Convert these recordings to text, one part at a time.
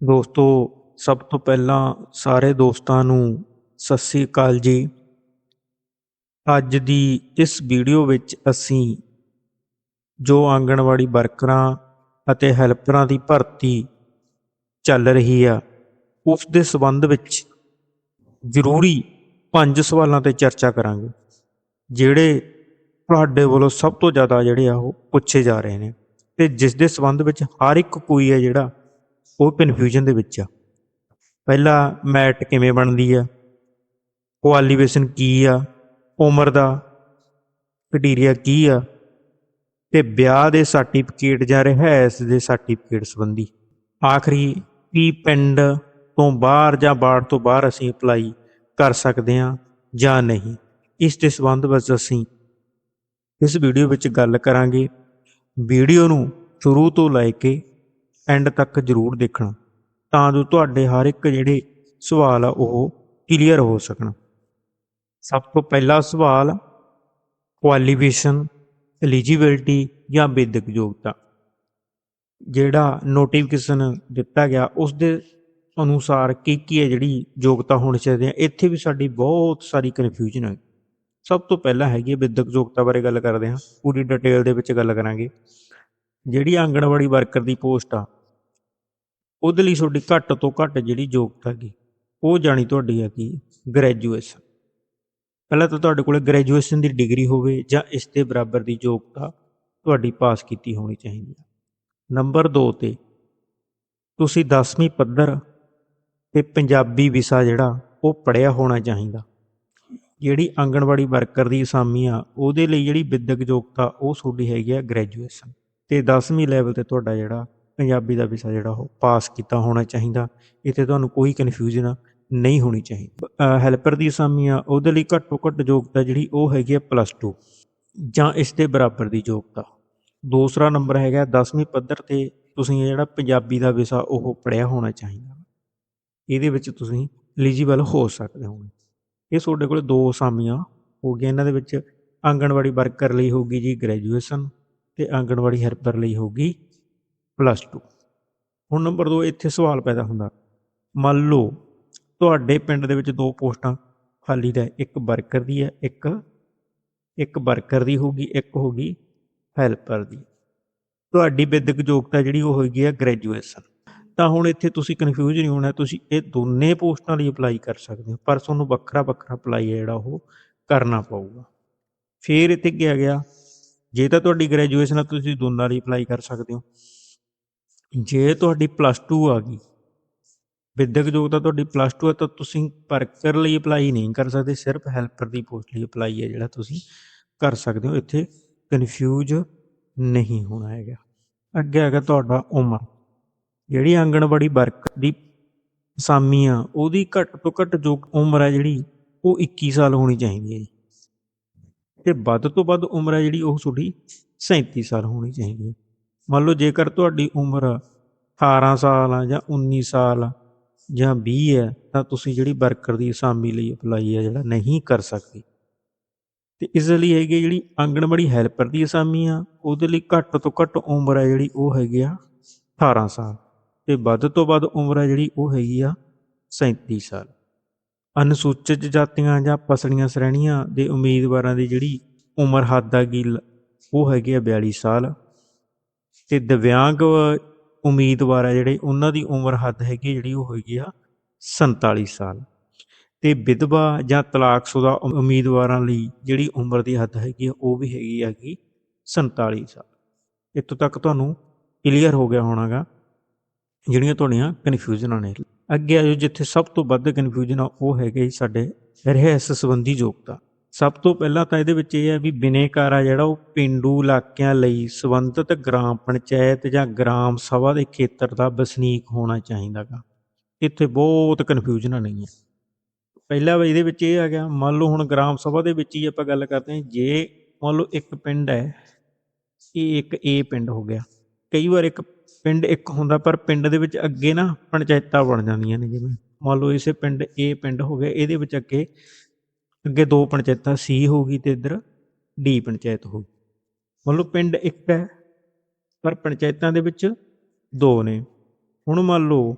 ਦੋਸਤੋ, ਸਭ ਤੋਂ ਪਹਿਲਾਂ ਸਾਰੇ ਦੋਸਤਾਂ ਨੂੰ ਸਤਿ ਸ੍ਰੀ ਅਕਾਲ ਜੀ। ਅੱਜ ਦੀ ਇਸ ਵੀਡੀਓ ਵਿੱਚ ਅਸੀਂ ਜੋ ਆਂਗਣਵਾੜੀ ਵਰਕਰਾਂ ਅਤੇ ਹੈਲਪਰਾਂ ਦੀ ਭਰਤੀ ਚੱਲ ਰਹੀ ਆ, ਉਸ ਦੇ ਸੰਬੰਧ ਵਿੱਚ ਜ਼ਰੂਰੀ ਪੰਜ ਸਵਾਲਾਂ ਤੇ ਚਰਚਾ ਕਰਾਂਗੇ, ਜਿਹੜੇ ਤੁਹਾਡੇ ਵੱਲੋਂ ਸਭ ਤੋਂ ਜ਼ਿਆਦਾ ਜਿਹੜੇ ਆ ਉਹ ਪੁੱਛੇ ਜਾ ਰਹੇ ਨੇ। ਤੇ ਜਿਸ ਦੇ ਸੰਬੰਧ ਵਿੱਚ ਹਰ ਇੱਕ ਕੋਈ ਹੈ ਜਿਹੜਾ ਉਹ ਕਨਫਿਊਜ਼ਨ ਦੇ ਵਿੱਚ ਆ। ਪਹਿਲਾ ਮੈਟ ਕਿਵੇਂ ਬਣਦੀ ਆ? ਕੁਆਲੀਫਿਕੇਸ਼ਨ ਕੀ ਆ? ਉਮਰ ਦਾ ਕਟੀਰੀਆ ਕੀ ਆ? ਤੇ ਵਿਆਹ ਦੇ ਸਰਟੀਫਿਕੇਟ ਜਾਂ ਰਹਿائش ਦੇ ਸਰਟੀਫਿਕੇਟ ਸੰਬੰਧੀ। ਆਖਰੀ ਕੀ ਪਿੰਡ ਤੋਂ ਬਾਹਰ ਜਾਂ ਬਾੜ ਤੋਂ ਬਾਹਰ ਅਸੀਂ ਅਪਲਾਈ ਕਰ ਸਕਦੇ ਹਾਂ ਜਾਂ ਨਹੀਂ? ਇਸ ਦੇ ਸੰਬੰਧ ਵਿੱਚ ਅਸੀਂ ਇਸ ਵੀਡੀਓ ਵਿੱਚ ਗੱਲ ਕਰਾਂਗੇ। ਵੀਡੀਓ ਨੂੰ ਸ਼ੁਰੂ ਤੋਂ ਲੈ ਕੇ ਐਂਡ ਤੱਕ ਜ਼ਰੂਰ ਦੇਖਣਾ, ਤਾਂ ਜੋ ਤੁਹਾਡੇ ਹਰ ਇੱਕ ਜਿਹੜੇ ਸਵਾਲ ਆ ਉਹ ਕਲੀਅਰ ਹੋ ਸਕਣ। ਸਭ ਤੋਂ ਪਹਿਲਾ ਸਵਾਲ ਕੁਆਲੀਫਿਕੇਸ਼ਨ ਐਲੀਜੀਬਿਲਟੀ ਜਾਂ ਵਿਦਿਅਕ ਯੋਗਤਾ ਜਿਹੜਾ ਨੋਟੀਫਿਕੇਸ਼ਨ ਦਿੱਤਾ ਗਿਆ ਉਸ ਦੇ ਅਨੁਸਾਰ ਕੀ ਕੀ ਹੈ ਜਿਹੜੀ ਯੋਗਤਾ ਹੋਣੀ ਚਾਹੀਦੀ ਹੈ, ਇੱਥੇ ਵੀ ਸਾਡੀ ਬਹੁਤ ਸਾਰੀ ਕਨਫਿਊਜ਼ਨ ਹੈ। ਸਭ ਤੋਂ ਪਹਿਲਾਂ ਹੈਗੀ ਹੈ ਵਿਦਿਅਕ ਯੋਗਤਾ ਬਾਰੇ ਗੱਲ ਕਰਦੇ ਹਾਂ, ਪੂਰੀ ਡਿਟੇਲ ਦੇ ਵਿੱਚ ਗੱਲ ਕਰਾਂਗੇ। ਜਿਹੜੀ ਆਂਗਣਵਾੜੀ ਵਰਕਰ ਦੀ ਪੋਸਟ ਆ ਉਹਦੇ ਲਈ ਤੁਹਾਡੀ ਘੱਟ ਤੋਂ ਘੱਟ ਜਿਹੜੀ ਯੋਗਤਾ ਹੈਗੀ, ਉਹ ਜਾਣੀ ਤੁਹਾਡੀ ਹੈਗੀ ਗ੍ਰੈਜੂਏਸ਼ਨ ਪਹਿਲਾਂ ਤਾਂ ਤੁਹਾਡੇ ਕੋਲੇ ਗ੍ਰੈਜੂਏਸ਼ਨ ਦੀ ਡਿਗਰੀ ਹੋਵੇ ਜਾਂ ਇਸ ਦੇ ਬਰਾਬਰ ਦੀ ਯੋਗਤਾ ਤੁਹਾਡੀ ਪਾਸ ਕੀਤੀ ਹੋਣੀ ਚਾਹੀਦੀ ਹੈ। ਨੰਬਰ 2 ਤੇ ਤੁਸੀਂ 10ਵੀਂ ਪੱਧਰ ਤੇ ਪੰਜਾਬੀ ਵਿਸ਼ਾ ਜਿਹੜਾ, ਉਹ ਪੜਿਆ ਹੋਣਾ ਚਾਹੀਦਾ। ਜਿਹੜੀ ਆਂਗਣਵਾੜੀ ਵਰਕਰ ਦੀ ਅਸਾਮੀ ਆ, ਉਹਦੇ ਲਈ ਜਿਹੜੀ ਵਿਦਿਅਕ ਯੋਗਤਾ, ਉਹ ਤੁਹਾਡੀ ਹੈਗੀ ਆ ਗ੍ਰੈਜੂਏਸ਼ਨ ਤੇ 10ਵੀਂ ਲੈਵਲ ਤੇ ਤੁਹਾਡਾ ਜਿਹੜਾ ਪੰਜਾਬੀ ਦਾ ਵਿਸ਼ਾ ਜਿਹੜਾ ਉਹ ਪਾਸ ਕੀਤਾ ਹੋਣਾ ਚਾਹੀਦਾ, ਇੱਥੇ ਤੁਹਾਨੂੰ ਕੋਈ ਕਨਫਿਊਜ਼ਨ ਨਹੀਂ ਹੋਣੀ ਚਾਹੀਦੀ। ਹੈਲਪਰ ਦੀ ਅਸਾਮੀਆਂ ਉਹਦੇ ਲਈ ਘੱਟੋ ਘੱਟ ਯੋਗਤਾ ਜਿਹੜੀ ਉਹ ਹੈਗੀ ਆ ਪਲੱਸ 2 ਜਾਂ ਇਸ ਦੇ ਬਰਾਬਰ ਦੀ ਯੋਗਤਾ। ਦੂਸਰਾ ਨੰਬਰ ਹੈਗਾ 10ਵੀਂ ਪੱਧਰ ਤੇ ਤੁਸੀਂ ਜਿਹੜਾ ਪੰਜਾਬੀ ਦਾ ਵਿਸ਼ਾ ਉਹ ਪੜਿਆ ਹੋਣਾ ਚਾਹੀਦਾ। ਇਹਦੇ ਵਿੱਚ ਤੁਸੀਂ ਐਲੀਜੀਬਲ ਹੋ ਸਕਦੇ ਹੋ। ਇਹ ਤੁਹਾਡੇ ਕੋਲ ਦੋ ਅਸਾਮੀਆਂ ਹੋ ਗਈਆਂ। ਇਹਨਾਂ ਦੇ ਵਿੱਚ ਆਂਗਣਵਾੜੀ ਵਰਕਰ ਲਈ ਹੋਊਗੀ ਜੀ ਗ੍ਰੈਜੂਏਸ਼ਨ ਤੇ ਆਂਗਣਵਾੜੀ ਹੈਲਪਰ ਲਈ ਹੋਊਗੀ ਪਲੱਸ 2 ਹੁਣ ਨੰਬਰ 2 ਇੱਥੇ ਸਵਾਲ ਪੈਦਾ ਹੁੰਦਾ। ਮੰਨ ਲਓ, ਤੁਹਾਡੇ ਪਿੰਡ ਦੇ ਵਿੱਚ ਦੋ ਪੋਸਟਾਂ, ਖਾਲੀ ਦਾ ਇੱਕ ਵਰਕਰ ਦੀ ਹੈ, ਇੱਕ ਇੱਕ ਵਰਕਰ ਦੀ ਹੋਊਗੀ, ਇੱਕ ਹੋਊਗੀ ਹੈਲਪਰ ਦੀ। ਤੁਹਾਡੀ ਵਿਦਿਅਕ ਯੋਗਤਾ ਜਿਹੜੀ ਉਹ ਹੋਏਗੀ ਹੈ ਗ੍ਰੈਜੂਏਸ਼ਨ ਤਾਂ ਹੁਣ ਇੱਥੇ ਤੁਸੀਂ ਕਨਫਿਊਜ਼ ਨਹੀਂ ਹੋਣਾ, ਤੁਸੀਂ ਇਹ ਦੋਨੇ ਪੋਸਟਾਂ ਲਈ ਅਪਲਾਈ ਕਰ ਸਕਦੇ ਹੋ, ਪਰ ਤੁਹਾਨੂੰ ਵੱਖਰਾ ਵੱਖਰਾ ਅਪਲਾਈ ਹੈ ਜਿਹੜਾ ਉਹ ਕਰਨਾ ਪਊਗਾ। ਫਿਰ ਇੱਥੇ ਕਿਹਾ ਗਿਆ, ਜੇ ਤਾਂ ਤੁਹਾਡੀ ਗ੍ਰੈਜੂਏਸ਼ਨ ਆ ਤੁਸੀਂ ਦੋਨਾਂ ਲਈ ਅਪਲਾਈ ਕਰ ਸਕਦੇ ਹੋ। ਜੇ ਤੁਹਾਡੀ ਪਲੱਸ 2 ਆ ਗਈ, ਵਿਦਿਅਕ ਯੋਗਤਾ ਤੁਹਾਡੀ ਪਲੱਸ 2 ਹੈ ਤਾਂ ਤੁਸੀਂ ਵਰਕਰ ਲਈ ਅਪਲਾਈ ਨਹੀਂ ਕਰ ਸਕਦੇ, ਸਿਰਫ ਹੈਲਪਰ ਦੀ ਪੋਸਟ ਲਈ ਅਪਲਾਈ ਹੈ ਜਿਹੜਾ ਤੁਸੀਂ ਕਰ ਸਕਦੇ ਹੋ। ਇੱਥੇ ਕਨਫਿਊਜ਼ ਨਹੀਂ ਹੋਣਾ ਹੈਗਾ। ਅੱਗੇ ਹੈਗਾ ਤੁਹਾਡਾ ਉਮਰ। ਜਿਹੜੀ ਆਂਗਣਵਾੜੀ ਵਰਕ ਦੀ ਅਸਾਮੀ ਆ, ਉਹਦੀ ਘੱਟ ਤੋਂ ਘੱਟ ਜੋ ਉਮਰ ਹੈ ਜਿਹੜੀ, ਉਹ 21 ਸਾਲ ਹੋਣੀ ਚਾਹੀਦੀ ਹੈ ਜੀ। ਤੇ ਵੱਧ ਤੋਂ ਵੱਧ ਉਮਰ ਹੈ ਜਿਹੜੀ, ਉਹ ਤੁਹਾਡੀ 37 ਸਾਲ ਹੋਣੀ ਚਾਹੀਦੀ ਹੈ। ਮੰਨ ਲਓ ਜੇਕਰ ਤੁਹਾਡੀ ਉਮਰ 18 ਸਾਲ ਆ ਜਾਂ 19 ਸਾਲ ਜਾਂ 20 ਹੈ, ਤਾਂ ਤੁਸੀਂ ਜਿਹੜੀ ਵਰਕਰ ਦੀ ਅਸਾਮੀ ਲਈ ਅਪਲਾਈ ਹੈ ਜਿਹੜਾ ਨਹੀਂ ਕਰ ਸਕਦੇ। ਤੇ ਇਸ ਲਈ ਹੈਗੀ ਜਿਹੜੀ ਆਂਗਣਵਾੜੀ ਹੈਲਪਰ ਦੀ ਅਸਾਮੀ ਆ, ਉਹਦੇ ਲਈ ਘੱਟ ਤੋਂ ਘੱਟ ਉਮਰ ਹੈ ਜਿਹੜੀ ਉਹ ਹੈਗੀ ਆ 18 ਸਾਲ ਤੇ ਵੱਧ ਤੋਂ ਵੱਧ ਉਮਰ ਹੈ ਜਿਹੜੀ ਉਹ ਹੈਗੀ ਆ 37 ਸਾਲ। ਅਨੁਸੂਚਿਤ ਜਾਤੀਆਂ ਜਾਂ ਪਸੜੀਆਂ ਸ਼੍ਰੇਣੀਆਂ ਦੇ ਉਮੀਦਵਾਰਾਂ ਦੀ ਜਿਹੜੀ ਉਮਰ ਹੱਦ ਆ ਗਈ ਉਹ ਹੈਗੀ ਆ 42 ਸਾਲ। ਅਤੇ ਦਿਵਿਆਂਗ ਉਮੀਦਵਾਰ ਆ ਜਿਹੜੇ, ਉਹਨਾਂ ਦੀ ਉਮਰ ਹੱਦ ਹੈਗੀ ਜਿਹੜੀ ਉਹ ਹੋਏਗੀ ਆ 47 ਸਾਲ। ਤੇ ਵਿਧਵਾ ਜਾਂ ਤਲਾਕਸ਼ੁਦਾ ਉਮੀਦਵਾਰਾਂ ਲਈ ਜਿਹੜੀ ਉਮਰ ਦੀ ਹੱਦ ਹੈਗੀ ਆ, ਉਹ ਵੀ ਹੈਗੀ ਹੈਗੀ 47 ਸਾਲ। ਇੱਥੋਂ ਤੱਕ ਤੁਹਾਨੂੰ ਕਲੀਅਰ ਹੋ ਗਿਆ ਹੋਣਾਗਾ ਜਿਹੜੀਆਂ ਤੁਹਾਡੀਆਂ ਕਨਫਿਊਜ਼ਨਾਂ ਨੇ। ਅੱਗੇ ਆਜੋ ਜਿੱਥੇ ਸਭ ਤੋਂ ਵੱਧ ਕਨਫਿਊਜ਼ਨ ਆ ਉਹ ਹੈਗੇ ਸਾਡੇ ਰਹਿਸ ਸੰਬੰਧੀ ਯੋਗਤਾ। ਸਭ ਤੋਂ ਪਹਿਲਾਂ ਤਾਂ ਇਹਦੇ ਵਿੱਚ ਇਹ ਹੈ ਵੀ ਬਿਨੇਕਾਰ ਆ ਜਿਹੜਾ ਉਹ ਪਿੰਡੂ ਇਲਾਕਿਆਂ ਲਈ ਸੰਬੰਧਿਤ ਗ੍ਰਾਮ ਪੰਚਾਇਤ ਜਾਂ ਗ੍ਰਾਮ ਸਭਾ ਦੇ ਖੇਤਰ ਦਾ ਵਸਨੀਕ ਹੋਣਾ ਚਾਹੀਦਾਗਾ। ਇੱਥੇ ਬਹੁਤ ਕਨਫਿਊਜ਼ਨ ਨਹੀਂ ਹੈ। ਪਹਿਲਾ ਇਹਦੇ ਵਿੱਚ ਇਹ ਆ ਗਿਆ, ਮੰਨ ਲਓ ਹੁਣ ਗ੍ਰਾਮ ਸਭਾ ਦੇ ਵਿੱਚ ਹੀ ਆਪਾਂ ਗੱਲ ਕਰਦੇ ਹਾਂ, ਜੇ ਮੰਨ ਲਓ ਇੱਕ ਪਿੰਡ ਹੈ, ਇਹ ਇੱਕ ਏ ਪਿੰਡ ਹੋ ਗਿਆ। ਕਈ ਵਾਰ ਇੱਕ ਪਿੰਡ ਇੱਕ ਹੁੰਦਾ, ਪਰ ਪਿੰਡ ਦੇ ਵਿੱਚ ਅੱਗੇ ਨਾ ਪੰਚਾਇਤਾਂ ਬਣ ਜਾਂਦੀਆਂ ਨੇ, ਜਿਵੇਂ ਮੰਨ ਲਓ ਇਸੇ ਪਿੰਡ ਏ ਪਿੰਡ ਹੋ ਗਿਆ, ਇਹਦੇ ਵਿੱਚ ਅੱਗੇ ਅੱਗੇ ਦੋ ਪੰਚਾਇਤਾਂ ਸੀ ਹੋਗੀ ਤੇ ਇੱਧਰ ਡੀ ਪੰਚਾਇਤ ਹੋਗੀ ਮੰਨ ਲਓ ਪਿੰਡ ਇੱਕ ਹੈ, ਪਰ ਪੰਚਾਇਤਾਂ ਦੇ ਵਿੱਚ ਦੋ ਨੇ। ਹੁਣ ਮੰਨ ਲਓ,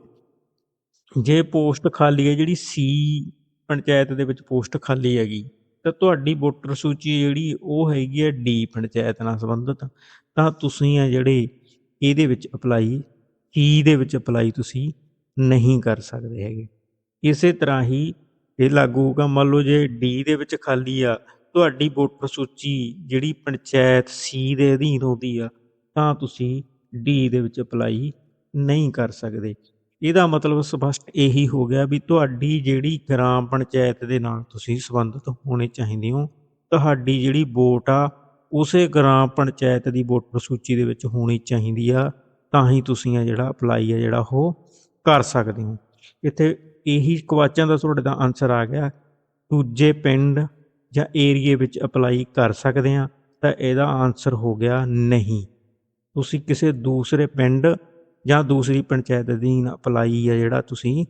ਜੇ ਪੋਸਟ ਖਾਲੀ ਹੈ, ਜਿਹੜੀ ਸੀ ਪੰਚਾਇਤ ਦੇ ਵਿੱਚ ਪੋਸਟ ਖਾਲੀ ਹੈਗੀ, ਤਾਂ ਤੁਹਾਡੀ ਵੋਟਰ ਸੂਚੀ ਜਿਹੜੀ ਉਹ ਹੈਗੀ ਹੈ ਡੀ ਪੰਚਾਇਤ ਨਾਲ ਸੰਬੰਧਿਤ। ਤਾਂ ਤੁਸੀਂ ਆ ਜਿਹੜੇ ਇਹਦੇ ਵਿੱਚ ਅਪਲਾਈ ਕੀ ਦੇ ਵਿੱਚ ਅਪਲਾਈ ਤੁਸੀਂ ਨਹੀਂ ਕਰ ਸਕਦੇ ਹੈਗੇ। ਇਸੇ ਤਰ੍ਹਾਂ ਹੀ ਇਹ ਲਾਗੂ ਹੋਊਗਾ, ਮੰਨ ਲਓ ਜੇ ਡੀ ਦੇ ਵਿੱਚ ਖਾਲੀ ਆ, ਤੁਹਾਡੀ ਵੋਟਰ ਸੂਚੀ ਜਿਹੜੀ ਪੰਚਾਇਤ ਸੀ ਦੇ ਅਧੀਨ ਹੁੰਦੀ ਆ, ਤਾਂ ਤੁਸੀਂ ਡੀ ਦੇ ਵਿੱਚ ਅਪਲਾਈ ਨਹੀਂ ਕਰ ਸਕਦੇ। ਇਹਦਾ ਮਤਲਬ ਸਪਸ਼ਟ ਇਹੀ ਹੋ ਗਿਆ ਵੀ ਤੁਹਾਡੀ ਜਿਹੜੀ ਗ੍ਰਾਮ ਪੰਚਾਇਤ ਦੇ ਨਾਲ ਤੁਸੀਂ ਸੰਬੰਧਿਤ ਹੋਣੇ ਚਾਹੀਦੇ ਹੋ। ਤੁਹਾਡੀ ਜਿਹੜੀ ਵੋਟ ਆ, ਉਸੇ ਗ੍ਰਾਮ ਪੰਚਾਇਤ ਦੀ ਵੋਟਰ ਸੂਚੀ ਦੇ ਵਿੱਚ ਹੋਣੀ ਚਾਹੀਦੀ ਆ, ਤਾਂ ਹੀ ਤੁਸੀਂ ਆ ਜਿਹੜਾ ਅਪਲਾਈ ਆ ਜਿਹੜਾ ਉਹ ਕਰ ਸਕਦੇ ਹੋ। ਇੱਥੇ ਇਹੀ ਕੁਐਸਚਨ ਦਾ ਤੁਹਾਡੇ ਦਾ ਆਨਸਰ ਆ ਗਿਆ। ਦੂਜੇ ਪਿੰਡ ਜਾਂ ਏਰੀਏ ਵਿੱਚ ਅਪਲਾਈ ਕਰ ਸਕਦੇ ਆ ਤਾਂ ਇਹਦਾ ਆਨਸਰ ਹੋ ਗਿਆ ਨਹੀਂ। ਤੁਸੀਂ ਕਿਸੇ ਦੂਸਰੇ ਪਿੰਡ ਜਾਂ ਦੂਸਰੀ ਪੰਚਾਇਤ ਅਧੀਨ ਅਪਲਾਈ ਆ ਜਿਹੜਾ ਤੁਸੀਂ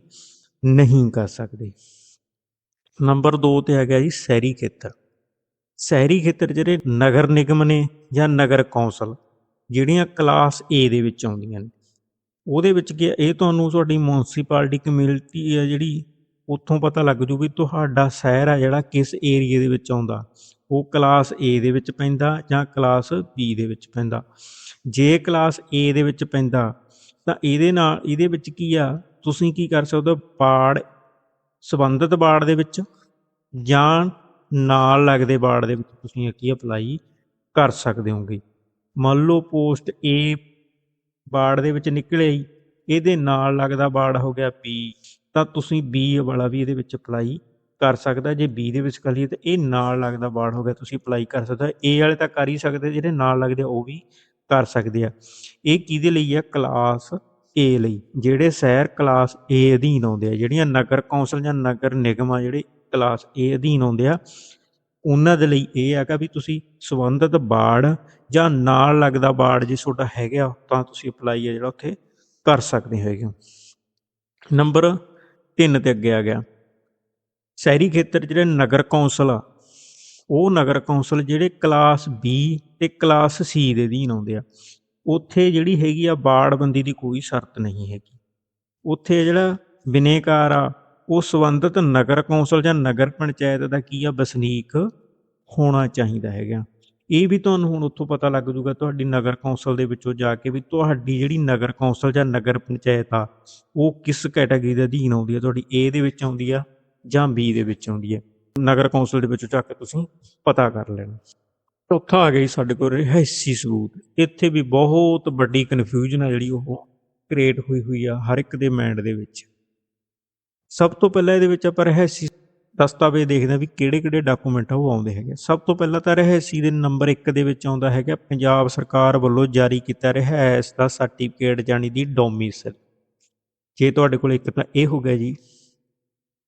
ਨਹੀਂ ਕਰ ਸਕਦੇ। ਨੰਬਰ 2 ਤੇ ਆ ਗਿਆ ਜੀ ਸ਼ਹਿਰੀ ਖੇਤਰ। ਸ਼ਹਿਰੀ ਖੇਤਰ ਜਿਹੜੇ ਨਗਰ ਨਿਗਮ ਨੇ ਜਾਂ ਨਗਰ ਕੌਂਸਲ, ਜਿਹੜੀਆਂ ਕਲਾਸ A ਦੇ ਵਿੱਚ ਆਉਂਦੀਆਂ ਨੇ ਉਹਦੇ ਵਿੱਚ ਕੀ ਇਹ ਤੁਹਾਨੂੰ ਤੁਹਾਡੀ ਮਿਊਨਿਸਪੈਲਿਟੀ ਕਮਿਊਨਿਟੀ ਹੈ ਜਿਹੜੀ, ਉੱਥੋਂ ਪਤਾ ਲੱਗ ਜੂ ਵੀ ਤੁਹਾਡਾ ਸ਼ਹਿਰ ਆ ਜਿਹੜਾ ਕਿਸ ਏਰੀਏ ਦੇ ਵਿੱਚ ਆਉਂਦਾ। ਉਹ ਕਲਾਸ A ਦੇ ਵਿੱਚ ਪੈਂਦਾ ਜਾਂ ਕਲਾਸ B ਦੇ ਵਿੱਚ ਪੈਂਦਾ। ਜੇ ਕਲਾਸ A ਦੇ ਵਿੱਚ ਪੈਂਦਾ, ਤਾਂ ਇਹਦੇ ਨਾਲ, ਇਹਦੇ ਵਿੱਚ ਕੀ ਆ, ਤੁਸੀਂ ਕੀ ਕਰ ਸਕਦੇ ਹੋ, ਬਾੜ, ਸੰਬੰਧਿਤ ਬਾੜ ਦੇ ਵਿੱਚ ਜਾਂ ਨਾਲ ਲੱਗਦੇ ਬਾੜ ਦੇ ਵਿੱਚ ਤੁਸੀਂ ਕੀ ਅਪਲਾਈ ਕਰ ਸਕਦੇ ਹੋਗੇ। ਮੰਨ ਲਓ ਪੋਸਟ A ਬਾੜ ਦੇ ਵਿੱਚ ਨਿਕਲੇ ਹੀ ਇਹਦੇ ਨਾਲ ਲੱਗਦਾ ਬਾੜ ਹੋ ਗਿਆ B ਤਾਂ ਤੁਸੀਂ B ਵਾਲਾ ਵੀ ਇਹਦੇ ਵਿੱਚ ਅਪਲਾਈ ਕਰ ਸਕਦਾ, ਜੇ B ਦੇ ਵਿੱਚ ਕਰੀਏ ਤਾਂ ਇਹ ਨਾਲ ਲੱਗਦਾ ਬਾੜ ਹੋ ਗਿਆ, ਤੁਸੀਂ ਅਪਲਾਈ ਕਰ ਸਕਦਾ। A ਵਾਲੇ ਤਾਂ ਕਰ ਹੀ ਸਕਦੇ, ਜਿਹੜੇ ਨਾਲ ਲੱਗਦੇ ਆ ਉਹ ਵੀ ਕਰ ਸਕਦੇ ਆ। ਇਹ ਕਿਹਦੇ ਲਈ ਆ? ਕਲਾਸ A ਲਈ। ਜਿਹੜੇ ਸ਼ਹਿਰ ਕਲਾਸ A ਅਧੀਨ ਆਉਂਦੇ ਆ, ਜਿਹੜੀਆਂ ਨਗਰ ਕੌਂਸਲ ਜਾਂ ਨਗਰ ਨਿਗਮ ਆ, ਜਿਹੜੇ ਕਲਾਸ A ਅਧੀਨ ਆਉਂਦੇ ਆ ਉਹਨਾਂ ਦੇ ਲਈ ਇਹ ਹੈਗਾ ਵੀ ਤੁਸੀਂ ਸੰਬੰਧਿਤ ਬਾੜ ਜਾਂ ਨਾਲ ਲੱਗਦਾ ਬਾੜ ਜੇ ਤੁਹਾਡਾ ਹੈਗਾ ਤਾਂ ਤੁਸੀਂ ਅਪਲਾਈ ਆ ਜਿਹੜਾ ਉੱਥੇ ਕਰ ਸਕਦੇ ਹੈਗੇ ਹੋ। ਨੰਬਰ 3 ਤੇ ਅੱਗੇ ਆ ਗਿਆ। ਸ਼ਹਿਰੀ ਖੇਤਰ ਜਿਹੜੇ ਨਗਰ ਕੌਂਸਲ ਆ, ਉਹ ਨਗਰ ਕੌਂਸਲ ਜਿਹੜੇ ਕਲਾਸ B ਤੇ ਕਲਾਸ C ਦੇ ਅਧੀਨ ਆਉਂਦੇ ਆ, ਉੱਥੇ ਜਿਹੜੀ ਹੈਗੀ ਆ ਬਾੜਬੰਦੀ ਦੀ ਕੋਈ ਸ਼ਰਤ ਨਹੀਂ ਹੈਗੀ। ਉੱਥੇ ਜਿਹੜਾ ਬਿਨੇਕਾਰ ਆ ਉਹ ਸੰਬੰਧਿਤ ਨਗਰ ਕੌਂਸਲ ਜਾਂ ਨਗਰ ਪੰਚਾਇਤ ਦਾ ਕੀ ਆ ਵਸਨੀਕ ਹੋਣਾ ਚਾਹੀਦਾ ਹੈਗਾ। ਇਹ ਵੀ ਤੁਹਾਨੂੰ ਹੁਣ ਉੱਥੋਂ ਪਤਾ ਲੱਗ ਜੂਗਾ ਤੁਹਾਡੀ ਨਗਰ ਕੌਂਸਲ ਦੇ ਵਿੱਚੋਂ ਜਾ ਕੇ ਵੀ ਤੁਹਾਡੀ ਜਿਹੜੀ ਨਗਰ ਕੌਂਸਲ ਜਾਂ ਨਗਰ ਪੰਚਾਇਤ ਆ, ਉਹ ਕਿਸ ਕੈਟਾਗਰੀ ਦੇ ਅਧੀਨ ਆਉਂਦੀ ਆ? ਤੁਹਾਡੀ ਏ ਦੇ ਵਿੱਚ ਆਉਂਦੀ ਆ ਜਾਂ ਬੀ ਦੇ ਵਿੱਚ ਆਉਂਦੀ ਹੈ ਨਗਰ ਕੌਂਸਲ ਦੇ ਵਿੱਚੋਂ ਚੱਕ ਕੇ ਤੁਸੀਂ ਪਤਾ ਕਰ ਲੈਣਾ। ਚੌਥਾ ਆ ਗਈ ਸਾਡੇ ਕੋਲ ਰਿਹਾਇਸ਼ੀ ਸਬੂਤ। ਇੱਥੇ ਵੀ ਬਹੁਤ ਵੱਡੀ ਕਨਫਿਊਜ਼ਨ ਆ ਜਿਹੜੀ ਉਹ ਕ੍ਰੀਏਟ ਹੋਈ ਹੋਈ ਆ ਹਰ ਇੱਕ ਦੇ ਮਾਈਂਡ ਦੇ ਵਿੱਚ। ਸਭ ਤੋਂ ਪਹਿਲਾਂ ਇਹਦੇ ਵਿੱਚ ਆਪਾਂ ਰਿਹਾਇਸ਼ੀ ਦਸਤਾਵੇਜ਼ ਦੇਖਦੇ ਹਾਂ ਵੀ ਕਿਹੜੇ ਕਿਹੜੇ ਡਾਕੂਮੈਂਟ ਆ ਉਹ ਆਉਂਦੇ ਹੈਗੇ ਸਭ ਤੋਂ ਪਹਿਲਾਂ ਤਾਂ ਰਿਹਾਇਸ਼ੀ ਦੇ ਨੰਬਰ 1 ਦੇ ਵਿੱਚ ਆਉਂਦਾ ਹੈਗਾ, ਪੰਜਾਬ ਸਰਕਾਰ ਵੱਲੋਂ ਜਾਰੀ ਕੀਤਾ ਰਿਹਾਇਸ਼ ਦਾ ਸਰਟੀਫਿਕੇਟ ਜਾਣੀ ਦੀ ਡੋਮਿਸਲ ਜੇ ਤੁਹਾਡੇ ਕੋਲ ਇੱਕ ਤਾਂ ਇਹ ਹੋ ਗਿਆ ਜੀ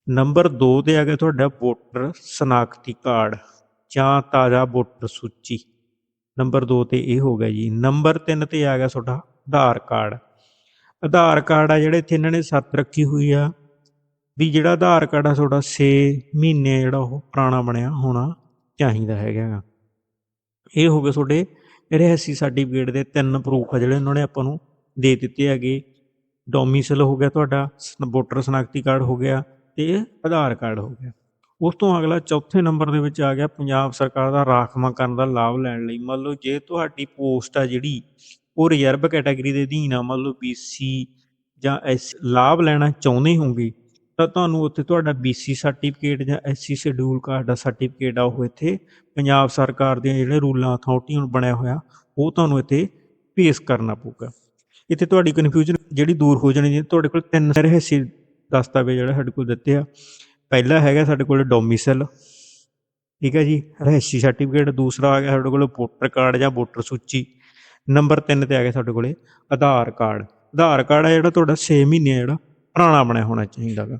ਨੰਬਰ 2 ਤੇ ਆ ਗਿਆ ਤੁਹਾਡਾ ਵੋਟਰ ਸਨਾਖਤੀ ਕਾਰਡ ਜਾਂ ਤਾਜ਼ਾ ਵੋਟਰ ਸੂਚੀ। ਨੰਬਰ 2 ਤੇ ਇਹ ਹੋ ਗਿਆ ਜੀ। ਨੰਬਰ 3 ਤੇ ਆ ਗਿਆ ਤੁਹਾਡਾ ਆਧਾਰ ਕਾਰਡ। ਆਧਾਰ ਕਾਰਡ ਆ ਜਿਹੜੇ ਇੱਥੇ ਇਹਨਾਂ ਨੇ ਸੱਤ ਰੱਖੀ ਹੋਈ ਆ। ਵੀ ਜਿਹੜਾ ਆਧਾਰ ਕਾਰਡ ਆ ਤੁਹਾਡਾ 6 ਮਹੀਨੇ ਜਿਹੜਾ ਉਹ ਪੁਰਾਣਾ ਬਣਿਆ, ਹੋਣਾ ਚਾਹੀਦਾ ਹੈਗਾ ਇਹ ਹੋ ਗਏ ਤੁਹਾਡੇ ਰਹਿਸੀ ਸਰਟੀਫਿਕੇਟ ਦੇ ਤਿੰਨ ਪ੍ਰੂਫ ਆ ਜਿਹੜੇ ਉਹਨਾਂ ਨੇ ਆਪਾਂ ਨੂੰ ਦੇ ਦਿੱਤੇ ਹੈਗੇ। ਡੋਮਿਸਲ ਹੋ ਗਿਆ ਤੁਹਾਡਾ ਸ- ਵੋਟਰ ਸ਼ਨਾਖਤੀ ਕਾਰਡ ਹੋ ਗਿਆ ਤੇ ਆਧਾਰ ਕਾਰਡ ਹੋ ਗਿਆ। ਉਸ ਤੋਂ ਅਗਲਾ ਚੌਥੇ ਨੰਬਰ ਦੇ ਵਿੱਚ ਆ ਗਿਆ ਪੰਜਾਬ ਸਰਕਾਰ ਦਾ ਰਾਖਵਾਂ ਕਰਨ ਦਾ ਲਾਭ ਲੈਣ ਲਈ। ਮੰਨ ਲਓ ਜੇ ਤੁਹਾਡੀ ਪੋਸਟ ਆ ਜਿਹੜੀ, ਉਹ ਰਿਜ਼ਰਵ ਕੈਟਾਗਰੀ ਦੇ ਅਧੀਨ ਆ, ਮੰਨ ਲਓ BC ਜਾਂ ਐਸ ਲਾਭ ਲੈਣਾ ਚਾਹੁੰਦੇ ਹੋਗੇ ਤਾਂ ਤੁਹਾਨੂੰ ਉੱਥੇ ਤੁਹਾਡਾ BC ਸਰਟੀਫਿਕੇਟ ਜਾਂ SC ਸ਼ਡਿਊਲ ਕਾਰਡ ਦਾ ਸਰਟੀਫਿਕੇਟ ਆ, ਉਹ ਇੱਥੇ ਪੰਜਾਬ ਸਰਕਾਰ ਦੇ ਜਿਹੜੇ ਰੂਲਾਂ ਅਥਾਰਟੀ ਨੂੰ ਬਣਿਆ ਹੋਇਆ, ਉਹ ਤੁਹਾਨੂੰ ਇੱਥੇ ਪੇਸ਼ ਕਰਨਾ ਪਊਗਾ। ਇੱਥੇ ਤੁਹਾਡੀ ਕਨਫਿਊਜ਼ਨ ਜਿਹੜੀ ਦੂਰ ਹੋ ਜਾਣੀ ਜੀ ਤੁਹਾਡੇ ਕੋਲ ਤਿੰਨ ਰਹਿਸੀ ਦਸਤਾਵੇਜ਼ ਜਿਹੜਾ ਸਾਡੇ ਕੋਲ ਦਿੱਤੇ ਆ। ਪਹਿਲਾ ਹੈਗਾ ਸਾਡੇ ਕੋਲ ਡੋਮਿਸਲ ਠੀਕ ਹੈ ਜੀ ਰਹਿਸੀ ਸਰਟੀਫਿਕੇਟ ਦੂਸਰਾ ਆ ਗਿਆ ਸਾਡੇ ਕੋਲ ਵੋਟਰ ਕਾਰਡ ਜਾਂ ਵੋਟਰ ਸੂਚੀ ਨੰਬਰ 3 ਤੇ ਆ ਗਿਆ ਸਾਡੇ ਕੋਲੇ ਆਧਾਰ ਕਾਰਡ ਆਧਾਰ ਕਾਰਡ ਆ ਜਿਹੜਾ ਤੁਹਾਡਾ 6 ਮਹੀਨੇ ਜਿਹੜਾ ਪੁਰਾਣਾ ਬਣਿਆ ਹੋਣਾ ਚਾਹੀਦਾ ਗਾ।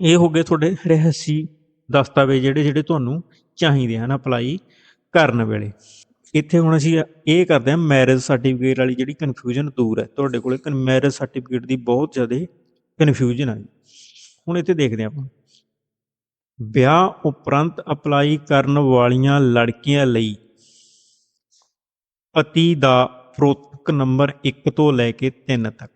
ਇਹ ਹੋ ਗਏ ਤੁਹਾਡੇ ਰਹਿਸੀ ਦਸਤਾਵੇਜ਼ ਜਿਹੜੇ ਜਿਹੜੇ ਤੁਹਾਨੂੰ ਚਾਹੀਦੇ ਹਨ ਅਪਲਾਈ ਕਰਨ ਵੇਲੇ। ਇੱਥੇ ਹੁਣ ਅਸੀਂ ਇਹ ਕਰਦੇ ਹਾਂ ਮੈਰਿਜ ਸਰਟੀਫਿਕੇਟ ਵਾਲੀ ਜਿਹੜੀ ਕਨਫਿਊਜ਼ਨ ਦੂਰ ਹੈ। ਤੁਹਾਡੇ ਕੋਲੇ ਮੈਰਿਜ ਸਰਟੀਫਿਕੇਟ ਦੀ ਬਹੁਤ ਜ਼ਿਆਦਾ ਕਨਫਿਊਜ਼ਨ ਆ ਹੁਣ ਇੱਥੇ ਦੇਖਦੇ ਹਾਂ ਆਪਾਂ। ਵਿਆਹ ਉਪਰੰਤ ਅਪਲਾਈ ਕਰਨ ਵਾਲੀਆਂ ਲੜਕੀਆਂ ਲਈ ਪਤੀ ਦਾ ਪ੍ਰੋਤਕ ਨੰਬਰ 1 ਤੋਂ ਲੈ ਕੇ 3 ਤੱਕ।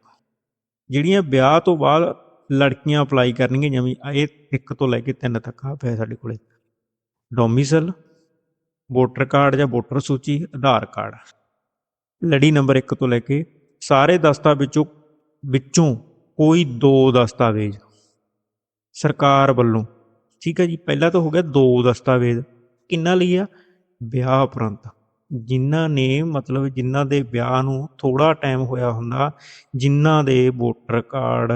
ਜਿਹੜੀਆਂ ਵਿਆਹ ਤੋਂ ਬਾਅਦ ਲੜਕੀਆਂ ਅਪਲਾਈ ਕਰਨਗੀਆਂ ਜਿਵੇਂ ਇਹ ਇੱਕ ਤੋਂ ਲੈ ਕੇ ਤਿੰਨ ਤੱਕ ਆ ਪਿਆ ਸਾਡੇ ਕੋਲੇ। ਡੋਮਿਸਲ ਵੋਟਰ ਕਾਰਡ ਜਾਂ ਵੋਟਰ ਸੂਚੀ, ਆਧਾਰ ਕਾਰਡ ਲੜੀ ਨੰਬਰ 1 ਤੋਂ ਲੈ ਕੇ ਸਾਰੇ ਦਸਤਾਵੇਜ਼ੋਂ ਵਿੱਚੋਂ ਕੋਈ ਦੋ ਦਸਤਾਵੇਜ਼। ਸਰਕਾਰ ਵੱਲੋਂ, ਠੀਕ ਹੈ ਜੀ, ਪਹਿਲਾ ਤਾਂ ਹੋ ਗਿਆ ਦੋ ਦਸਤਾਵੇਜ਼। ਕਿੰਨਾ ਲਈ ਆ ਵਿਆਹ ਉਪਰੰਤ। ਜਿਨ੍ਹਾਂ ਨੇ ਮਤਲਬ ਜਿਨ੍ਹਾਂ ਦੇ ਵਿਆਹ ਨੂੰ ਥੋੜਾ ਟਾਈਮ ਹੋਇਆ ਹੁੰਦਾ, ਜਿਨ੍ਹਾਂ ਦੇ ਵੋਟਰ ਕਾਰਡ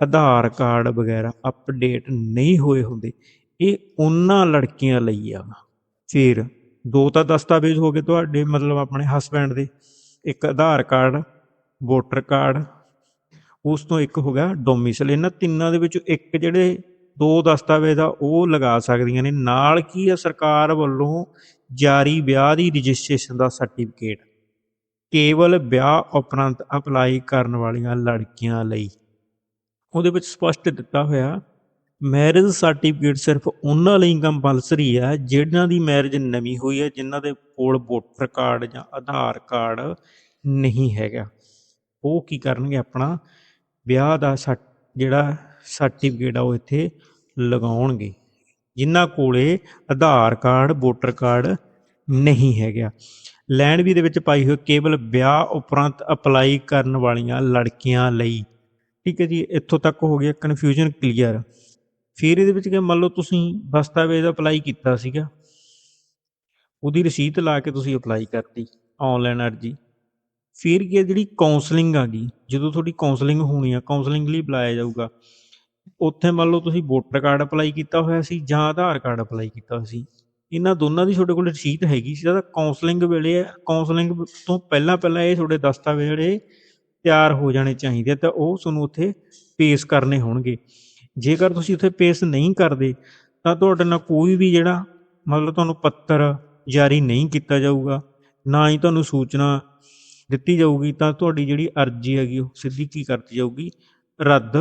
ਆਧਾਰ ਕਾਰਡ ਵਗੈਰਾ ਅਪਡੇਟ ਨਹੀਂ ਹੋਏ ਹੁੰਦੇ, ਇਹ ਉਹਨਾਂ ਲੜਕੀਆਂ ਲਈ ਆ। ਫਿਰ ਦੋ ਤਾਂ ਦਸਤਾਵੇਜ਼ ਹੋ ਗਏ ਤੁਹਾਡੇ, ਮਤਲਬ ਆਪਣੇ ਹਸਬੈਂਡ ਦੇ। ਇੱਕ ਆਧਾਰ ਕਾਰਡ ਵੋਟਰ ਕਾਰਡ ਉਸ ਤੋਂ ਇੱਕ ਹੋ ਗਿਆ ਡੋਮਿਸਲ ਇਹਨਾਂ ਤਿੰਨਾਂ ਦੇ ਵਿੱਚ ਇੱਕ ਜਿਹੜੇ ਦੋ ਦਸਤਾਵੇਜ਼ ਆ, ਉਹ ਲਗਾ ਸਕਦੀਆਂ ਨੇ। ਨਾਲ ਕੀ ਆ, ਸਰਕਾਰ ਵੱਲੋਂ ਜਾਰੀ ਵਿਆਹ ਦੀ ਰਜਿਸਟ੍ਰੇਸ਼ਨ ਦਾ ਸਰਟੀਫਿਕੇਟ। ਕੇਵਲ ਵਿਆਹ ਉਪਰੰਤ ਅਪਲਾਈ ਕਰਨ ਵਾਲੀਆਂ ਲੜਕੀਆਂ ਲਈ। ਉਹਦੇ ਵਿੱਚ ਸਪਸ਼ਟ ਦਿੱਤਾ ਹੋਇਆ ਮੈਰਿਜ ਸਰਟੀਫਿਕੇਟ ਸਿਰਫ ਉਹਨਾਂ ਲਈ ਕੰਪਲਸਰੀ ਹੈ ਜਿਨ੍ਹਾਂ ਦੀ ਮੈਰਿਜ ਨਵੀਂ ਹੋਈ ਹੈ ਜਿਨ੍ਹਾਂ ਦੇ ਕੋਲ ਵੋਟਰ ਕਾਰਡ ਜਾਂ ਆਧਾਰ ਕਾਰਡ ਨਹੀਂ ਹੈਗਾ। ਉਹ ਕੀ ਕਰਨਗੇ ਆਪਣਾ, ਵਿਆਹ ਦਾ ਸਰ- ਜਿਹੜਾ ਸਰਟੀਫਿਕੇਟ ਆ ਉਹ ਇੱਥੇ ਲਗਾਉਣਗੇ। ਜਿਨ੍ਹਾਂ ਕੋਲੇ ਆਧਾਰ ਕਾਰਡ, ਵੋਟਰ ਕਾਰਡ ਨਹੀਂ ਹੈਗਾ। ਲੈਣ ਵੀ ਦੇ ਵਿੱਚ ਪਾਈ ਹੋਈ ਕੇਵਲ ਵਿਆਹ ਉਪਰੰਤ ਅਪਲਾਈ ਕਰਨ ਵਾਲੀਆਂ ਲੜਕੀਆਂ ਲਈ। ਠੀਕ ਹੈ ਜੀ, ਇੱਥੋਂ ਤੱਕ ਹੋ ਗਿਆ ਕਨਫਿਊਜ਼ਨ ਕਲੀਅਰ ਫਿਰ ਇਹਦੇ ਵਿੱਚ ਕਿ ਮੰਨ ਲਓ ਤੁਸੀਂ ਦਸਤਾਵੇਜ਼ ਅਪਲਾਈ ਕੀਤਾ ਸੀਗਾ। ਉਹਦੀ ਰਸੀਦ ਲਾ ਕੇ ਤੁਸੀਂ ਅਪਲਾਈ ਕਰਤੀ ਆਨਲਾਈਨ ਅਰਜੀ। ਫਿਰ ਕੀ ਜਿਹੜੀ ਕਾਉਂਸਲਿੰਗ ਆ ਗਈ, ਜਦੋਂ ਤੁਹਾਡੀ ਕਾਉਂਸਲਿੰਗ ਹੋਣੀ ਆ ਕਾਉਂਸਲਿੰਗ ਲਈ ਬੁਲਾਇਆ ਜਾਊਗਾ। ਉੱਥੇ ਮੰਨ ਲਓ ਤੁਸੀਂ ਵੋਟਰ ਕਾਰਡ ਅਪਲਾਈ ਕੀਤਾ ਹੋਇਆ ਸੀ ਜਾਂ ਆਧਾਰ ਕਾਰਡ ਅਪਲਾਈ ਕੀਤਾ ਹੋਇਆ ਸੀ। ਇਹਨਾਂ ਦੋਨਾਂ ਦੀ ਤੁਹਾਡੇ ਕੋਲ ਰਸੀਦ ਹੈਗੀ ਸੀ ਤਾਂ ਕਾਉਂਸਲਿੰਗ ਵੇਲੇ ਕਾਉਂਸਲਿੰਗ ਤੋਂ ਪਹਿਲਾਂ ਪਹਿਲਾਂ ਇਹ ਤੁਹਾਡੇ ਦਸਤਾਵੇਜ਼ ਜਿਹੜੇ ਤਿਆਰ ਹੋ ਜਾਣੇ ਚਾਹੀਦੇ ਆ ਤਾਂ ਉਹ ਤੁਹਾਨੂੰ ਉੱਥੇ ਪੇਸ਼ ਕਰਨੇ ਹੋਣਗੇ। ਜੇਕਰ ਤੁਸੀਂ ਉੱਥੇ ਪੇਸ਼ ਨਹੀਂ ਕਰਦੇ, ਤਾਂ ਤੁਹਾਡੇ ਨਾਲ ਕੋਈ ਵੀ ਜਿਹੜਾ ਮਤਲਬ ਤੁਹਾਨੂੰ ਪੱਤਰ ਜਾਰੀ ਨਹੀਂ ਕੀਤਾ ਜਾਊਗਾ, ਨਾ ਹੀ ਤੁਹਾਨੂੰ ਸੂਚਨਾ ਦਿੱਤੀ ਜਾਊਗੀ, ਤਾਂ ਤੁਹਾਡੀ ਜਿਹੜੀ ਅਰਜ਼ੀ ਹੈਗੀ ਉਹ ਸਿੱਧੀ ਕੀ ਕਰਤੀ ਜਾਊਗੀ, ਰੱਦ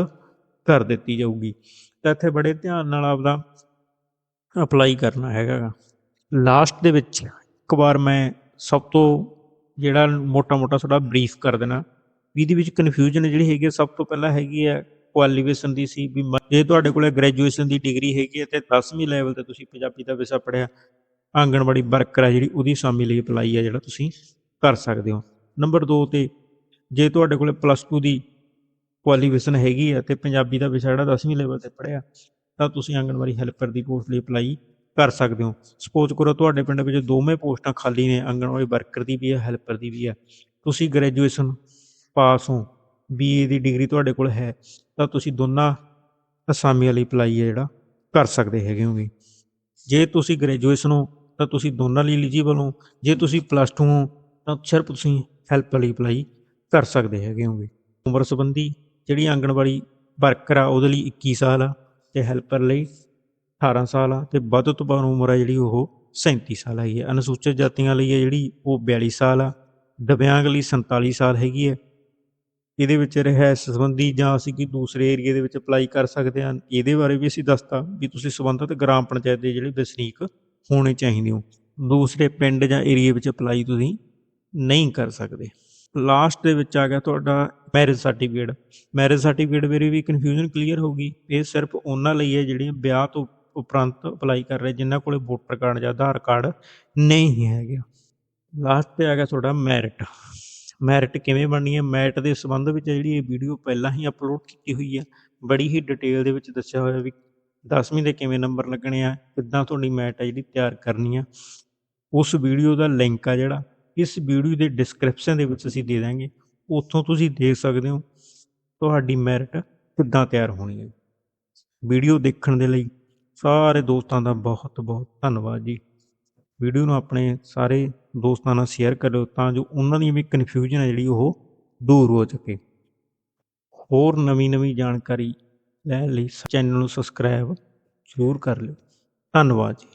ਕਰ ਦਿੱਤੀ ਜਾਊਗੀ। ਤਾਂ ਇੱਥੇ ਬੜੇ ਧਿਆਨ ਨਾਲ ਆਪਦਾ ਅਪਲਾਈ ਕਰਨਾ ਹੈਗਾ ਲਾਸਟ ਦੇ ਵਿੱਚ ਇੱਕ ਵਾਰ ਮੈਂ ਸਭ ਤੋਂ ਜਿਹੜਾ ਮੋਟਾ-ਮੋਟਾ ਥੋੜਾ ਬਰੀਫ ਕਰ ਦੇਣਾ। ਵੀ ਇਹਦੇ ਵਿੱਚ ਕਨਫਿਊਜ਼ਨ ਜਿਹੜੀ ਹੈਗੀ ਆ, ਸਭ ਤੋਂ ਪਹਿਲਾਂ ਹੈਗੀ ਹੈ ਕੁਆਲੀਫਿਕੇਸ਼ਨ ਦੀ ਸੀ ਵੀ ਮ- ਜੇ ਤੁਹਾਡੇ ਕੋਲੇ ਗ੍ਰੈਜੂਏਸ਼ਨ ਦੀ ਡਿਗਰੀ ਹੈਗੀ ਹੈ ਤੇ 10ਵੀਂ ਲੈਵਲ ਤੇ ਤੁਸੀਂ ਪੰਜਾਬੀ ਦਾ ਵਿਸ਼ਾ ਪੜ੍ਹਿਆ। ਆਂਗਣਵਾੜੀ ਵਰਕਰ ਹੈ ਜਿਹੜੀ ਉਹਦੀ ਸ਼ਾਮੀ ਲਈ ਅਪਲਾਈ ਹੈ ਜਿਹੜਾ ਤੁਸੀਂ ਕਰ ਸਕਦੇ ਹੋ। ਨੰਬਰ 2 ਤੇ ਜੇ ਤੁਹਾਡੇ ਕੋਲੇ ਪਲੱਸ 2 ਦੀ ਕੁਆਲੀਫਿਕੇਸ਼ਨ ਹੈਗੀ ਆ ਤੇ ਪੰਜਾਬੀ ਦਾ ਵਿਸ਼ਾ ਜਿਹੜਾ 10ਵੀਂ ਲੈਵਲ ਤੇ ਪੜ੍ਹਿਆ, ਤਾਂ ਤੁਸੀਂ ਆਂਗਣਵਾੜੀ ਹੈਲਪਰ ਦੀ ਪੋਸਟ ਲਈ ਅਪਲਾਈ ਕਰ ਸਕਦੇ ਹੋ। ਸਪੋਜ਼ ਕਰੋ ਤੁਹਾਡੇ ਪਿੰਡ ਵਿੱਚ ਦੋਵੇਂ ਪੋਸਟਾਂ ਖਾਲੀ ਨੇ ਆਂਗਣਵਾੜੀ ਵਰਕਰ ਦੀ ਵੀ ਹੈ ਹੈਲਪਰ ਦੀ ਵੀ ਹੈ ਤੁਸੀਂ ਗ੍ਰੈਜੂਏਸ਼ਨ ਪਾਸ ਹੋ ਬੀਏ ਦੀ ਡਿਗਰੀ ਤੁਹਾਡੇ ਕੋਲ ਹੈ, ਤਾਂ ਤੁਸੀਂ ਦੋਨਾਂ ਅਸਾਮੀਆਂ ਲਈ ਅਪਲਾਈ ਹੈ ਜਿਹੜਾ, ਕਰ ਸਕਦੇ ਹੈਗੇ ਹੋਗੇ। ਜੇ ਤੁਸੀਂ ਗ੍ਰੈਜੂਏਸ਼ਨ ਹੋ, ਤਾਂ ਤੁਸੀਂ ਦੋਨਾਂ ਲਈ ਐਲੀਜੀਬਲ ਹੋ। ਜੇ ਤੁਸੀਂ ਪਲੱਸ 2 ਹੋ, ਤਾਂ ਸਿਰਫ ਤੁਸੀਂ ਹੈਲਪ ਲਈ ਅਪਲਾਈ ਕਰ ਸਕਦੇ ਹੈਗੇ ਹੋਗੇ। ਉਮਰ ਸੰਬੰਧੀ ਜਿਹੜੀ ਆਂਗਣਵਾੜੀ ਵਰਕਰ ਆ, ਉਹਦੇ ਲਈ 21 ਸਾਲ ਆ ਤੇ ਹੈਲਪਰ ਲਈ 18 ਸਾਲ ਆ ਤੇ ਵੱਧ ਤੋਂ ਵੱਧ ਉਮਰ ਆ ਜਿਹੜੀ ਉਹ 37 ਸਾਲ ਹੈਗੀ ਹੈ ਅਨੁਸੂਚਿਤ ਜਾਤੀਆਂ ਲਈ ਹੈ ਜਿਹੜੀ ਉਹ 42 ਸਾਲ ਆ, ਦਿਵਿਆਂਗ ਲਈ 47 ਸਾਲ ਹੈਗੀ ਹੈ ਇਹਦੇ ਵਿੱਚ ਰਹਿਸ ਸੰਬੰਧੀ ਜਾਂ ਅਸੀਂ ਕਿ ਦੂਸਰੇ ਏਰੀਆ ਦੇ ਵਿੱਚ ਅਪਲਾਈ ਕਰ ਸਕਦੇ ਹਾਂ, ਇਹਦੇ ਬਾਰੇ ਵੀ ਅਸੀਂ ਦੱਸਤਾ ਵੀ ਤੁਸੀਂ ਸਬੰਧਤ ਗ੍ਰਾਮ ਪੰਚਾਇਤ ਦੇ ਜਿਹੜੇ ਵਸਨੀਕ ਹੋਣੇ ਚਾਹੀਦੇ ਹੋ। ਦੂਸਰੇ ਪਿੰਡ ਜਾਂ ਏਰੀਆ ਵਿੱਚ ਅਪਲਾਈ ਤੁਸੀਂ ਨਹੀਂ ਕਰ ਸਕਦੇ। ਲਾਸਟ ਦੇ ਵਿੱਚ ਆ ਗਿਆ ਤੁਹਾਡਾ ਮੈਰਿਜ ਸਰਟੀਫਿਕੇਟ ਮੈਰਿਜ ਸਰਟੀਫਿਕੇਟ ਵੇਰੇ ਵੀ ਕਨਫਿਊਜ਼ਨ ਕਲੀਅਰ ਹੋਊਗੀ ਇਹ ਸਿਰਫ ਉਹਨਾਂ ਲਈ ਹੈ ਜਿਹੜੀਆਂ ਵਿਆਹ ਤੋਂ ਉਪਰੰਤ ਅਪਲਾਈ ਕਰ ਰਹੇ, ਜਿਨ੍ਹਾਂ ਕੋਲੇ ਵੋਟਰ ਕਾਰਡ ਜਾਂ ਆਧਾਰ ਕਾਰਡ ਨਹੀਂ ਹੈਗਾ। ਲਾਸਟ ਤੇ ਆ ਗਿਆ ਤੁਹਾਡਾ ਮੈਰਿਟ ਮੈਰਿਟ ਕਿਵੇਂ ਬਣਨੀ ਹੈ? ਮੈਰਿਟ ਦੇ ਸੰਬੰਧ ਵਿੱਚ ਜਿਹੜੀ ਇਹ ਵੀਡੀਓ ਪਹਿਲਾਂ ਹੀ ਅਪਲੋਡ ਕੀਤੀ ਹੋਈ ਹੈ, ਬੜੀ ਹੀ ਡਿਟੇਲ ਦੇ ਵਿੱਚ ਦੱਸਿਆ ਹੋਇਆ ਵੀ 10ਵੀਂ ਦੇ ਕਿਵੇਂ ਨੰਬਰ ਲੱਗਣੇ ਆ, ਕਿੱਦਾਂ ਤੁਹਾਡੀ ਮੈਟ ਆ ਜਿਹੜੀ ਤਿਆਰ ਕਰਨੀ ਆ। ਉਸ ਵੀਡੀਓ ਦਾ ਲਿੰਕ ਆ ਜਿਹੜਾ ਇਸ ਵੀਡੀਓ ਦੇ ਡਿਸਕ੍ਰਿਪਸ਼ਨ ਦੇ ਵਿੱਚ ਅਸੀਂ ਦੇ ਦਾਂਗੇ। ਉੱਥੋਂ ਤੁਸੀਂ ਦੇਖ ਸਕਦੇ ਹੋ ਤੁਹਾਡੀ ਮੈਰਿਟ ਕਿੱਦਾਂ ਤਿਆਰ ਹੋਣੀ ਹੈ। ਵੀਡੀਓ ਦੇਖਣ ਦੇ ਲਈ ਸਾਰੇ ਦੋਸਤਾਂ ਦਾ ਬਹੁਤ ਬਹੁਤ ਧੰਨਵਾਦ ਜੀ। ਵੀਡੀਓ ਨੂੰ ਆਪਣੇ ਸਾਰੇ ਦੋਸਤਾਂ ਨਾਲ ਸ਼ੇਅਰ ਕਰੋ ਤਾਂ ਜੋ ਉਹਨਾਂ ਦੀ ਵੀ ਕਨਫਿਊਜ਼ਨ ਹੈ ਜਿਹੜੀ ਉਹ ਦੂਰ ਹੋ ਸਕੇ। ਹੋਰ ਨਵੀਂ ਨਵੀਂ ਜਾਣਕਾਰੀ ਲੈਣ ਲਈ ਚੈਨਲ ਨੂੰ ਸਬਸਕ੍ਰਾਈਬ ਜ਼ਰੂਰ ਕਰ ਲਿਓ। ਧੰਨਵਾਦ ਜੀ।